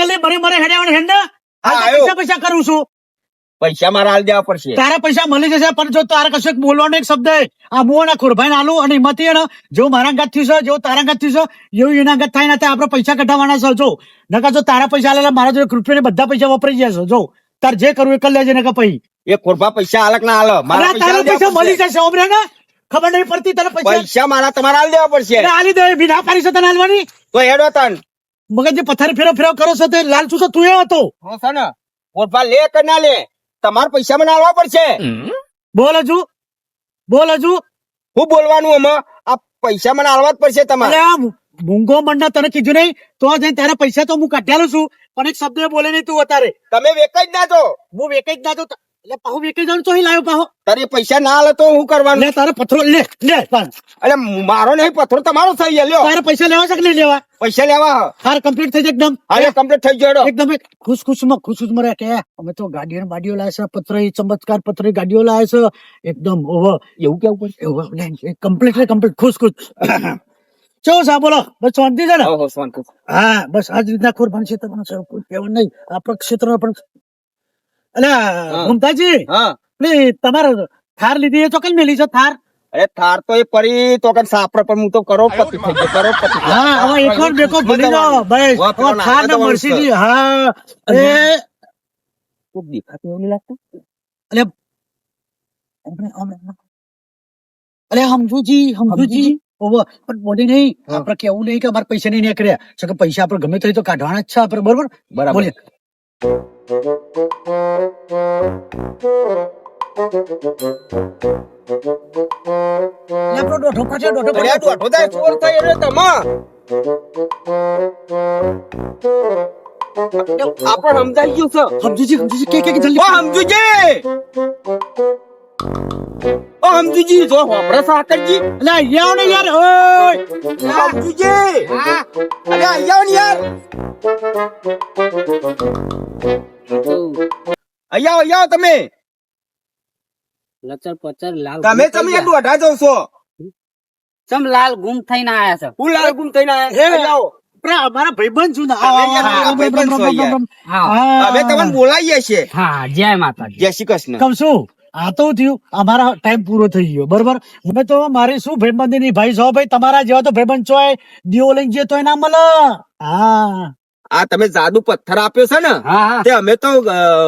જલ્દી મરી મરી હેડ્યા હેડને તો પૈસા પૈસા કરું છું? પૈસા મારા હાલ દેવા પડશે. તારા પૈસા મળી જશે પણ જો તારા કશું બોલવાનો એક શબ્દ આ મું ના ખુરભાઈ આલું અને હિંમતી ને જો મારા ગત થયું છે જો તારા ગત થયું છે એવું એના ગત થાય ના થાય આપણે પૈસા કઢાવવાના છે જો. નકા જો તારા પૈસા આલેલા મારા જોડે કૃપયા બધા પૈસા વપરાઈ જશે જો. તાર જે કરવું એ કરી લેજે નકર પછી. એ ખુરભા પૈસા આલક ના હાલ મારા તારા પૈસા મળી જશે ઓમરે ને ખબર નહીં પડતી તને પૈસા. પૈસા મારા તમારા હાલ દેવા પડશે. આલી દે બિના પાડી છે તને હાલવાની તો હેડો તન. મગજ પથારે ફેરો ફેરો કરો છો તે લાલ છો તું એ હતો. હો છે ને ખોરભા લે કે ના લે તમારા પૈસા મને આવવા પડશે. બોલ હજુ. બોલ હજુ. હું બોલવાનું આમાં? આ પૈસા મને આવવા જ પડશે તમારે. આ મૂંગો મંડા તને કીધું નહીં તો જઈને તારા પૈસા તો હું કાઢ્યાલું છું. પણ એક શબ્દ બોલે નહીં તું અત્યારે. તમે વેક જ ના જો હું વેક જ ના તો એટલે પાહુ વેકે જણ તો લાવ્યો પાહો. તારે પૈસા ના આલે તો હું કરવાનું? લે તારે પથરો લે લે અરે મારો નહીં પથરો તમારો થઈ લ્યો. તારા પૈસા લેવા છે કે નહીં લેવા? પૈસા લેવા. હ. કમ્પ્લીટ થઈ જાય એકદમ. હાલે કમ્પ્લીટ થઈ ગયો એકદમ ખુશ ખુશમાં ખુશ ખુશ મરે કે અમે તો ગાડીઓ બાડીઓ લાવે છે પત્ર ચમત્કાર પત્ર ગાડીઓ લાવે છે. એકદમ ઓહો. એવું કેવું પડે એવું કમ્પ્લીટ કમ્પ્લીટ ખુશ ખુશ ચો સા બોલો. બસ શાંતિ છે ને? હો, બસ આજ રીતના ખોરભાન ક્ષેત્રમાં છે કેવું નહીં. આપણા ક્ષેત્રમાં પણ અલ્યા હા. હા. તમારે થાર લીધી એ ચોકન મેલી છે થાર? અરે થાર તો એ પરી તો કન સાપર પણ હું તો કરોડપતિ થઈ ગયો કરોડપતિ હા હવે એક વાર બેકો ભરી જાઓ હવે થાર ને મર્સીડી હા. એ કોક દેખાતું એવું લાગતું? અરે હમજુજી હમજુજી. ઓવો પણ બોલી નહીં. આપણે કેવું નહીં કે અમારે પૈસા નહીં નીકળ્યા. કે પૈસા આપણે ગમે તે તો કાઢવાના જ છે આપણે બરોબર? બરાબર. બોલીએ લે આપણો દોઢો પાછો દોઢો અરે આ પાછો. દોઢો થાય ચોર થાય એટલે તમે આપણે સમજાઈ ગયું છે હમજુજી હમજુજી કે કે કે જલ્દી ઓ સમજુજી ઓ સમજુજી જો હોપરે સાકરજી અલે આવો ને યાર ઓય! સમજુજી અરે આઈ જાઓ ને યાર! આઈ જાઓ તમે! લચર પચર લાલ તમે ગુમ તમે એટલું અઢા જાવ છો? તમ લાલ ગુમ થઈને આયા છે? હું લાલ ગુમ થઈને આયા? હે? આપણે અમારા ભાઈબંધ છું. હા અમે તમને બોલાવીએ છીએ. હા જય માતા જય શ્રી કૃષ્ણ. કમ છું આ તો થયું. અમારા ટાઈમ પૂરો થઈ ગયો. બરોબર? અમે તો મારી શું ભાઈબંધી ની ભાઈ જો ભાઈ તમારા જેવા તો ભાઈબંધ છો દીવો લઈને જે તો ના મળે. હા. આ તમે જાદુ પથ્થર આપ્યો છે ને? તે અમે તો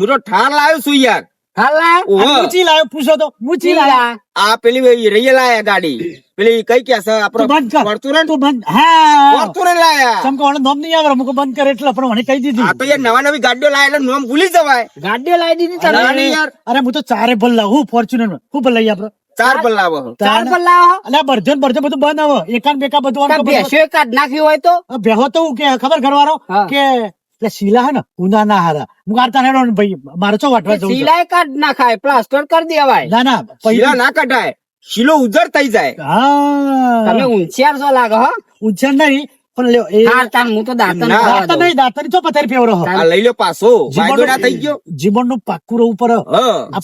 મુરો ઠાર લાવ્યો છું યાર. હાલા? મૂચી લાવ્યો પૂછો તો. મૂચી લાવ્યો આ પેલી રૈયા લાયા ગાડી. પેલી કઈ કે છે? તું બંધ કર. વર્તુરન તું બંધ. હા. વર્તુરન લાયા. ચમકો મને નોમ નહીં આવે મુકો બંધ કરે એટલે પણ મને કહી આ તો યાર નવા નવી ગાડીઓ લાયા એટલે નામ ભૂલી જવાય. ગાડીઓ લાવી દીધી તમે અરે યાર. અરે હું તો ચારે ભલ લાવું હું ફોર્ચ્યુનર હું ભલ લઈ આપડે? ચાર પર લાવો ચાર પર લાવો? અલ્યા બરધન બરધન બધું બંધ આવે એકાન બેકા બધું આમ ખબર- નાખ્યું હોય તો? બેહો તો હું કે ખબર ઘરવાળો? કે એટલે શીલા હે ને ઊંધા ના હારા. હું કાઢતા હેડો ને ભાઈ મારે છો વાટવા જવું શીલા કાઢ નાખાય પ્લાસ્ટર કરી દેવાય ના ના શીલા ના કઢાય. શીલો ઉજર થઈ જાય. તમે હા ઊંચિયાર છો લાગે હો? ઉચ્ચાર નહીં પણ લ્યો એ હા તાર હું તો ના, દાંતર દઉં. નહીં દાંતર તો પથારી ફેવરો હો? આ લઈ લો પાસો વાયદો ના થઈ ગયો. જીવનનું પાકું રહું પર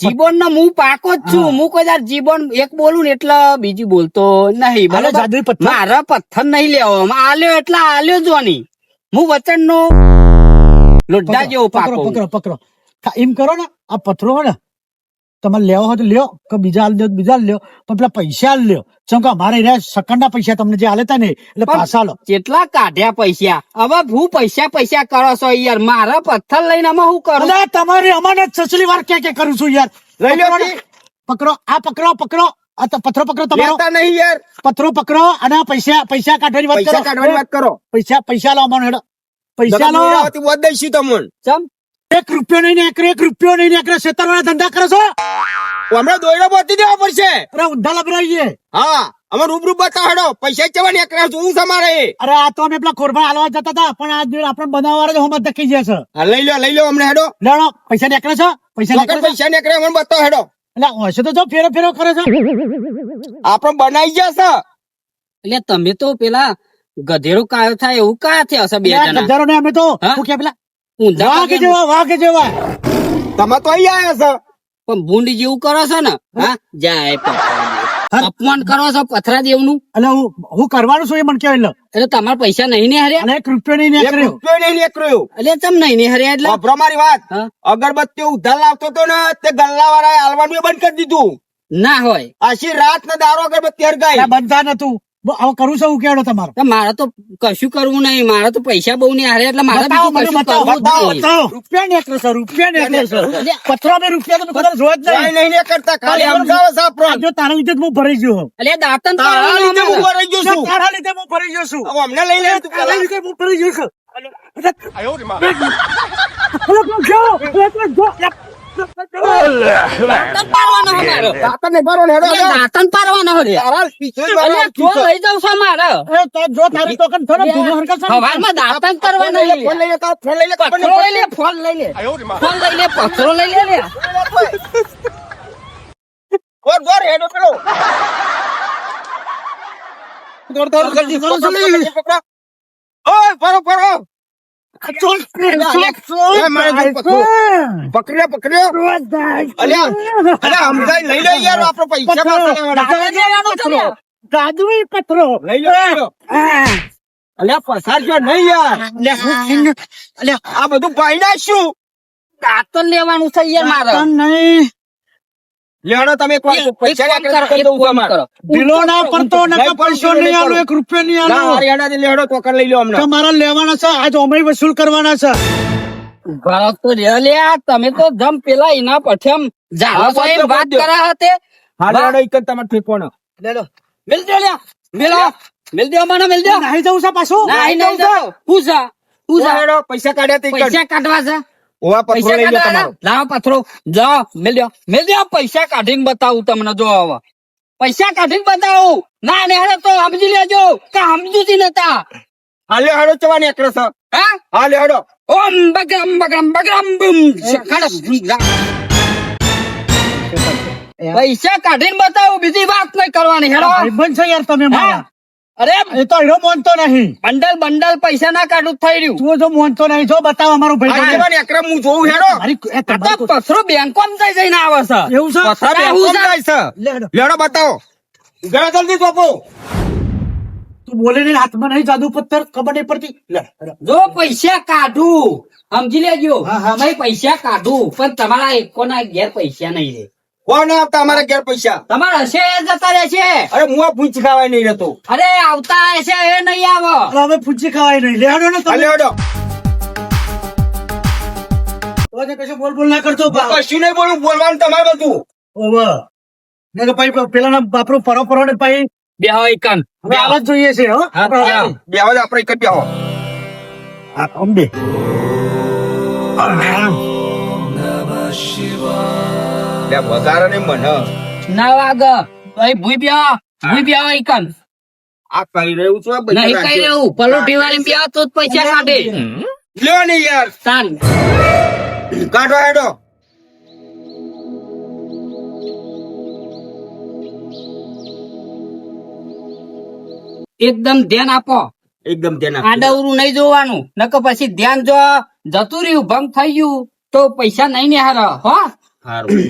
જીવન નો હું પાકો જ છું. હા. કોઈ દાર જીવન એક બોલું ને એટલે બીજી બોલતો નહીં ભલે જાદુઈ પથ્થર. મારા પથ્થર નહીં લેવો આલ્યો એટલે આલ્યો જોની હું વચન નો લોઢા જેવો પકડો પાકો પકડો પકડો હા, એમ કરો ને આ પથરો હો ને તમારે લેવો હોય તો લ્યો કે બીજા હાલ દો બીજા લ્યો પણ પેલા પૈસા લ્યો. ચમ કે અમારે રહ્યા સકંડા પૈસા તમને જે હાલતા ને એટલે પાછા લો કેટલા કાઢ્યા પૈસા? હવે હું પૈસા પૈસા કરો છો યાર મારા પથ્થર લઈને અમે શું કરું? તમારી અમાને સસલી વાર ક્યાં ક્યાં કરું છું યાર? લઈ લો પકડો આ પકડો પકડો. આ તો પથરો પકડો તમારો. લેતા નહીં યાર. પથરો પકડો અને પૈસા પૈસા કાઢવાની વાત પૈસા કરો. કાઢવાની વાત કરો. પૈસા પૈસા લો અમારો હેડો. પૈસા લો. દઈશું તમને? ચમ? એક રૂપિયો નહીં નીકળે એક રૂપિયો નહીં નીકળે છેતરવાના ધંધા કરો છો? હમણાં દોયડો બધી દેવા પડશે. અરે ઊંધા લબરાઈએ. હા અમે રૂબરૂ બતાવો હેડો પૈસા ચવા નીકળ્યા છું? તમારે અરે આ તો અમે પેલા ખોરભાઈ હાલવા જતા હતા પણ આ દિવસ આપણે બનાવવા જ હમત ધકી ગયા છે. હા લઈ લો લઈ લો અમને હેડો. લેણો પૈસા નીકળે છે પૈસા છે પૈસા નીકળે અમને બતાવો હેડો. એટલે હશે તો જો ફેરો ફેરો કરે છે. આપણે બનાવી જશે એટલે તમે તો પેલા ગધેડો કાયો થાય એવું કયા થયા હશે બે જણા? ગધેડો ને અમે તો હું? કે પેલા? ઊંધા વાઘ જેવા વાઘ જેવા. તમે તો અહીં આવ્યા છો. પણ ભૂંડી જેવું કરો છો ને? હા? જાય. અપમાન કરો છો પથરા દેવનું એટલે હું હું કરવાનું છું એ મને કહેવાય એટલે તમારા પૈસા નહીં ને હર્યા અને એક રૂપિયો નહીં ને કર્યો રૂપિયો નહીં નીકળ્યો. એટલે તમ નહીં ને હર્યા એટલે? વાપરો મારી વાત? અગરબત્તી ઉધાર લાવતો તો ને તે ગલ્લા વાળા આલવાનું બંધ કરી દીધું. ના હોય. આશી રાત ને દારો અગરબત્તી હરગાઈ. બંધા નતું હવે કરું છું હું તમારો. મારે તો કશું કરવું નહીં મારે તો પૈસા બહુ નહીં હારે એટલે મારે. રૂપિયા નીકળે છે રૂપિયા નીકળે છે. પથરો બે રૂપિયા તમે કદાચ રોજ નહીં. નહીં કરતા ખાલી સમજાવે. આ જો તારા લીધે હું ભરી ગયો એટલે દાતન તારા લીધે હું ભરી ગયો છું. તારા લીધે હું ભરી ગયો છું. હવે અમને લઈ લે તું તારા લીધે હું ભરી ગયો છું. અરે, અરે, તું જો, પથરો લઈ લે. ગોર, ગોર, હેડો પેલો. દોડ, દોડ, જલ્દી, પકડો, પકડો, પકડો. ઓય, ફરો, પકડ્યો, પકડ્યો. અલ્યા, અલ્યા, સમજાય, લઈ લો યાર, પૈસા પથરો લઈ લો. અલ્યા, પસારજો નહીં યાર. અલ્યા, આ બધું ભાઈ નાખશું. દાંતન લેવાનું છે યાર મારે. નહીં. તમે એક પૈસા કરો, કરી એક દઉં ફોન તમારે. કરો. દિલો ના પડતો નકર પૈસો નહીં, નહીં આલો એક રૂપિયો નહીં ના, આલો હરિયાણાથી લેવાનો ટોકન લઈ લો હમણાં. તમારા લેવાના છે આજ અમે વસૂલ કરવાના છે. ઘર તો લે તમે જમ પેલા એના પઠેમ બોલ દો, વાત કરા હતે હા, વાહ. લેવાનો એક જ તમારે ઠેકવાનો. મિલ દે લ્યા. મિલો મિલ દે મને મિલ દે. નાહી જવું છે પાછું? નહીં નહીં જાઉં હું છે. હું ઊભા છે હેડો, પૈસા કાઢ્યા તે પૈસા કાઢવા છે? ઓવા પથરો પૈસા લઈ લો તમારો. લાવો પથરો. જાઓ મેલ્યો મેલ્યો પૈસા કાઢીને બતાવું તમને જો હવે પૈસા કાઢીને બતાવું. ના ને હવે તો સમજી લેજો. કે સમજુતી નતા. હાલે હાડો ચવા નીકળે છે. હા? હા લે હેડો. ઓમ બગમ બગમ બગમ બમ. પૈસા કાઢીને બતાવું. બીજી વાત નહીં કરવાની હેડો. ભાઈબંધ છે યાર તમે મારા. અરે એ તો એનો મોનતો નહીં. બંડલ બંડલ પૈસા ના કાઢું થઈ રહ્યું. તું જો મોનતો નહીં. જો બતાવ અમારો ભાઈ અક્રમ હું જોઉં હેડો. તો બેંકોમાં જઈ જઈને આવે છે. એવું છે? પથરા હું જાય છે. લેડો બતાવો. ઘરે જલ્દી સોપો. તું બોલે ને હાથમાં નહીં જાદુ પથ્થર ખબર નહીં પડતી. જો પૈસા કાઢું સમજી લેજો. હા, હા. અમે પૈસા કાઢું પણ તમારા એકોના ઘેર પૈસા નહીં રે કોણ આવતા અમારા ઘેર પૈસા? તમારા હશે એ જતા રહેશે. અરે હું આ પૂંછ ખાવાય નહીં રહેતો. અરે આવતા હશે એ નહીં આવે. હવે અમે ખાવાય નહીં. લેડો હેડો ને તમે. હેડો તો કશું બોલ બોલ ના કરતો બા. કશું નહીં બોલું બોલવાનું તમારે બધું. ઓવે. ને તો ભાઈ પેલા બાપરો પરો પરો ને ભાઈ બે હોય કન બે જ જોઈએ છે હો. બે આવાજ આપણે એક જ બેહો આ અંબે. લે વધારે નહીં મને. ના વાગ. ભાઈ ભૂઈ બ્યા ભૂઈ બ્યા હોય આ કરી રહ્યું છું? નહીં કઈ રહ્યું. પલોઠી વાળી બ્યા તો પૈસા કાઢે લ્યો ને યાર. તાન કાઢો હેડો. એકદમ ધ્યાન આપો. એકદમ ધ્યાન. આડવરું નહીં જોવાનું. નકર પછી ધ્યાન જો જતું રહ્યું ભંગ થઈ ગયું તો પૈસા નહીં ને હારો હો? હારું.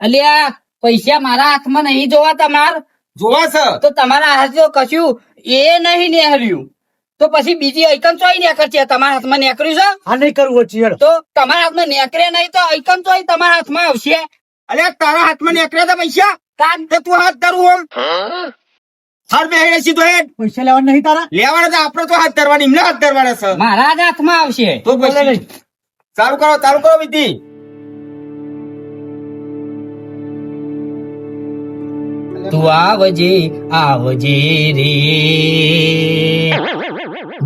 અલ્યા પૈસા મારા હાથમાં નહીં જોવા તમાર. જોવા છે? તો તમારા હાથમાં કશું એ નહીં નેહર્યું. તો પછી બીજી આઈકન ચોઈ નેકર છે તમારા હાથમાં નેકર્યું છે? હા નહીં કરવું છે તો તમારા હાથમાં નેકરે નહીં તો આઈકન ચોઈ તમારા હાથમાં આવશે. અરે તારા હાથમાં નીકળ્યા તો પૈસા? કાન તે તું હાથ ધરું આમ હાર બે હેડે સીધો હેડ. પૈસા લેવા નહીં તારા? લેવાના તો આપણે તો હાથ ધરવાની એમને હાથ ધરવાના છે. મારા જ હાથમાં આવશે. તો પછી ચાલુ કરો ચાલુ કરો વિધિ. તું આવજે આવજે રે.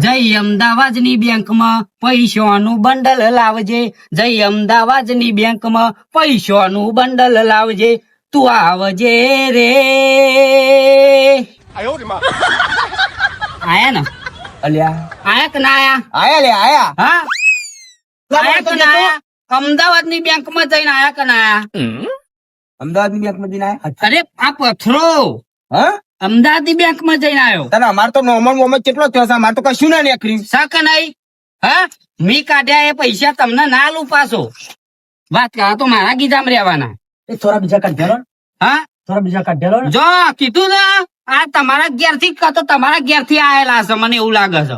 જય અમદાવાદની બેંકમાં પૈસાનું બંડલ લાવજે જય અમદાવાદની બેંકમાં પૈસાનું બંડલ લાવજે તું આવજે રે. આયા ને? અલ્યા. આયા કે ના આયા? આયા લે આયા. હા? આયા કે ના આયા અમદાવાદની બેંકમાં જઈને આયા કે ના આયા? અમદાવાદની બેંકમાં જઈને આયા? અરે આ પથરો! હા? અમદાવાદી બેંકમાં જઈને આવ્યો તને અમાર તો નોર્મલ મોમલ કેટલો થયો છે? અમાર તો કશું ના નીકળ્યું. શાક નહીં? હા? મી કાઢ્યા એ પૈસા તમને ના લઉં પાછો. વાત કરો તો મારા ગીધામ રહેવાના. એ થોડા બીજા કાઢ્યા હા? થોડા બીજા કાઢ્યા જો કીધું ને? આ તમારા ઘેરથી તો તમારા ઘેરથી આયેલા છે મને એવું લાગે છે.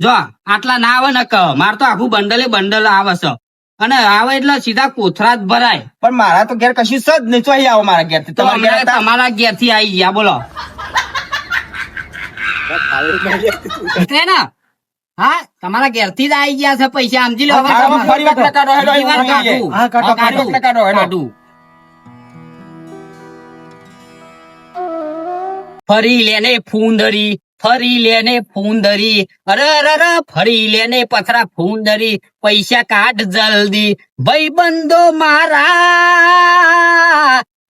જો આટલા ના આવે ને કહો માર તો આખું બંડલે બંડલ આવે છે. અને આવે એટલે સીધા કોથરા જ ભરાય. પણ મારા તો ઘેર કશું સજ નહીં. તો આવો મારા ઘેર તમારા ઘેરથી આવી ગયા બોલો. હા તમારા ઘેરથી જ આવી ગયા છે પૈસા. સમજી લો. ફરી લેને ફૂંદરી ફરી લેને ફૂંદરી અરે અરે ફરી લેને પથરા ફૂંદરી પૈસા કાઢ જલ્દી. ભાઈબંધો મારા.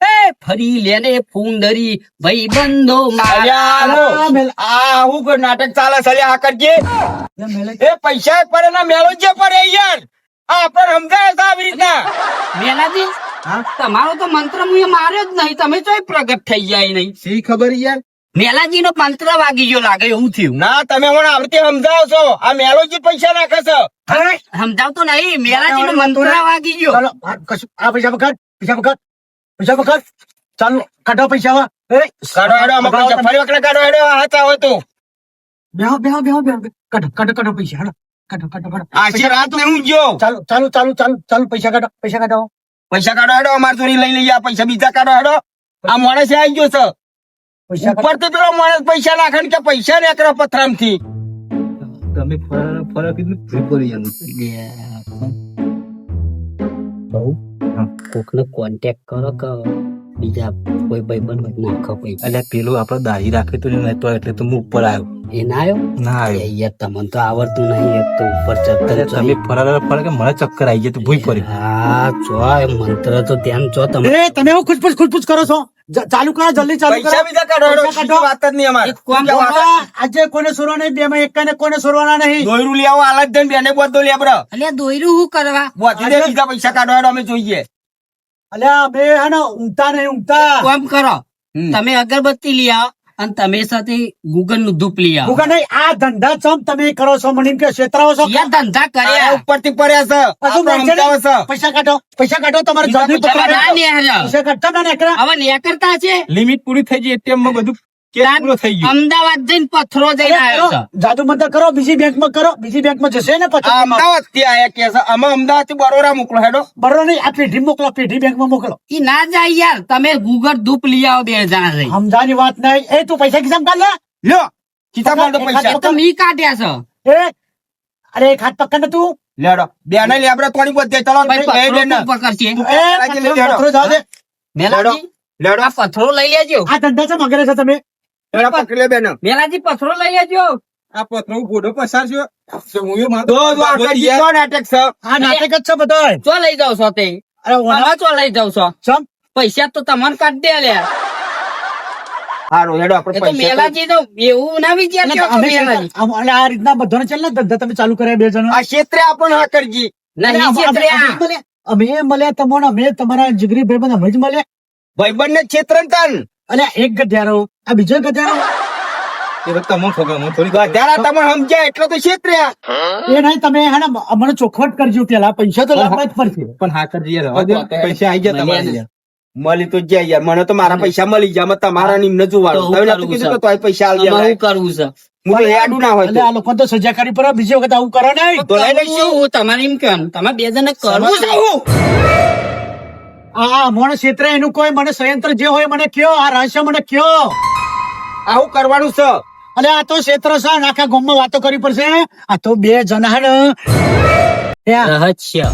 એ ફરી લેને ફૂંદરી ભાઈબંધો મારા. અલ્યા, આ હું કોઈ નાટક ચાલે છે? અલ્યા, આ કરજે. એ પૈસા પડે ને મેળો જે પડે યાર. આ આપણે સમજાય છે આવી રીતના? મેલાજી તમારો તો મંત્ર મુએ માર્યો જ નહીં. તમે ચોય પ્રગટ થઈ જાય નહીં. શી ખબર યાર? મેલાજી નો મંત્ર વાગી ગયો લાગે એવું થયું. ના તમે મને આવડતી સમજાવો છો. આ મેલોજી પૈસા નાખે છે. સમજાવતો નહીં. મેલાજી નો મંત્ર વાગી ગયો. ચાલો આ પૈસા વખત પૈસા વખત પૈસા પકડ. ચાલો કાઢો પૈસા કાઢો હેડો પૈસા. ફરી વખત કાઢો હેડો હાચા હોય તો. બેહો બેહો બેહો બેહો. કાઢો કાઢો કાઢો પૈસા હાલો કાઢો કાઢો કાઢો. આશી રાત ને હું ગયો? ચાલો ચાલો ચાલો ચાલો ચાલો પૈસા કાઢો પૈસા કાઢો. પૈસા કાઢો હેડો અમાર થોડી લઈ લઈએ આ પૈસા. બીજા કાઢો હેડો. આ માણસ આવી ગયો છે. પૈસા કાઢો. ઉપરથી પેલો માણસ પૈસા નાખે ને કે પૈસા નીકળે પથરામથી તમે ફરક ફરક એટલું બહુ? કોકને કોન્ટેક્ટ કરો કે બીજા કોઈ ભાઈબંધ નાખો પૈસા એટલે પેલું આપણે દાહી રાખે તો નહીં તો એટલે તો હું ઉપર આવ્યો. એ ના આવ્યો? ના આવ્યો. યાર તમને તો આવડતું નહીં એક તો ઉપર ચક્કર તમે ફરક ફરક મને ચક્કર આવી જાય તો ભૂઈ પડી હા ચો મંત્ર તો ધ્યાન ચો તમે. એ તમે એવું ખુશપુશ ખુશપુશ કરો છો? જ- ચાલુ કરો જલ્દી ચાલુ કરો. બીજા કાઢો હેડો પૈસા બીજી વાત જ નહીં અમારે. આજે કોને સોરવા નહીં બે માં એક ને કોને સોરવાના નહીં. દોયરું લઈ આવો આલત દઈને બેને બોધો લે બ્રો. અલ્યા દોયરું શું કરવા? બોધી દે બીજા પૈસા કાઢો હેડો અમે જોઈએ. અલ્યા બે હે ને ઊંઘતા નહીં ઊંઘતા. કામ કરો. તમે અગરબત્તી લઈ આવો. અને તમે સાથે ગુગલનું ધૂપ લઈ આવો. ગુગલ આ ધંધા ચમ તમે કરો છો મને એમ કે છેતરાવો છો. યાર ધંધા કર્યા. ઉપરથી પડ્યા છે પાછું આપણે મળશે છે. પૈસા કાઢો પૈસા કાઢો તમારે જલ્દી પૈસા પકડો. ના નેહર્યા. પૈસા કાઢતા ના નેકરા હવે નેકરતા કરતા છે. લિમિટ પૂરી થઈ ગઈ એટીએમમાં બધું અમદાવાદ જઈને પથ્થરો જઈને આવ્યો જાદુ મંતર કરો બીજી બેંકમાં કરો બીજી બેંકમાં જશે ને પછી અમદાવાદથી આયા કે અમે અમદાવાદથી બરોડા મોકલો હેડો. બરોડા નહીં આ પેઢી મોકલો પેઢી બેંકમાં મોકલો. ઈ ના જાય યાર. તમે ગુગળ ધૂપ લઈ આવો બે જણા જઈ સમજાની વાત નહીં. એ તું પૈસા ખિસ્સામાં કાઢ લે. લ્યો. ખીચા માં એ પૈસા. તો મી કાઢ્યા છે. એ અરે એક હાથ પકડ તું. લેડો બેને લે આપણે થોડી બધે. ચલો ભાઈ બેન. પકડશે? એ દે. લેડો આ પથ્થરો લઈ લેજો. આ ધંધા છે મગરે છે તમે. પકડી બેન. મેલાજી પથ્થરો લઈ લેજો. આ પત્રો ફોટો પસાર છો નાટક છે? આ નાટક જ છે બધો ચો લઈ જાવ છો તે? અરે ચો લઈ જાવ છો? પૈસા તો તમને કાઢ દે લે. હારું હેડો એ આપણે તો પૈસા મેલાજી તો એવું ના વિચારજો અમે મેલાજી? આમ- એટલે આ રીતના બધાને ચાલ ને ધંધા તમે ચાલુ કર્યા બે જણ? આ ક્ષેત્રે આપણને હા કરજી. અમે મળ્યા તમને અમે તમારા જીગરી ભાઈ અમે જ મળ્યા. ભાઈબંધ ને ક્ષેત્ર અને એક ગધ્યારો આ બીજો ગધ્યારો એ તો તમને ખબર મને થોડી ત્યારે તમે સમજ્યા એટલો તો ક્ષેત્ર્યા એ નહીં તમે હે ને અમને ચોખવટ કરજો પેલા પૈસા તો લાવવા જ પડશે. પણ હા કરજી પૈસા આવી ગયા તમારે મળી તો જાય યાર. મને તો મારા પૈસા મળી જાય. અમે તમારા નિમ તો જોવાનું હું તમે નતું કીધું. કે તોય પૈસા આવી જાય શું કરવું છે હું તો યાદું ના હોય આ લોકો તો સજા કરી પર બીજી વખત આવું કરો નહીં. તો લઈ લઈશું. તમારી એમ કહેવાનું. તમારે બે જણ કરવું છે. આ મોણ ક્ષેત્ર એનું કોઈ મને સંયંત્ર જે હોય મને કયો આ રહસ્ય મને કયો? આવું કરવાનું છે. અને આ તો ક્ષેત્ર છે આખા ગામમાં વાતો કરવી પડશે આ તો બે જણા રહસ્ય.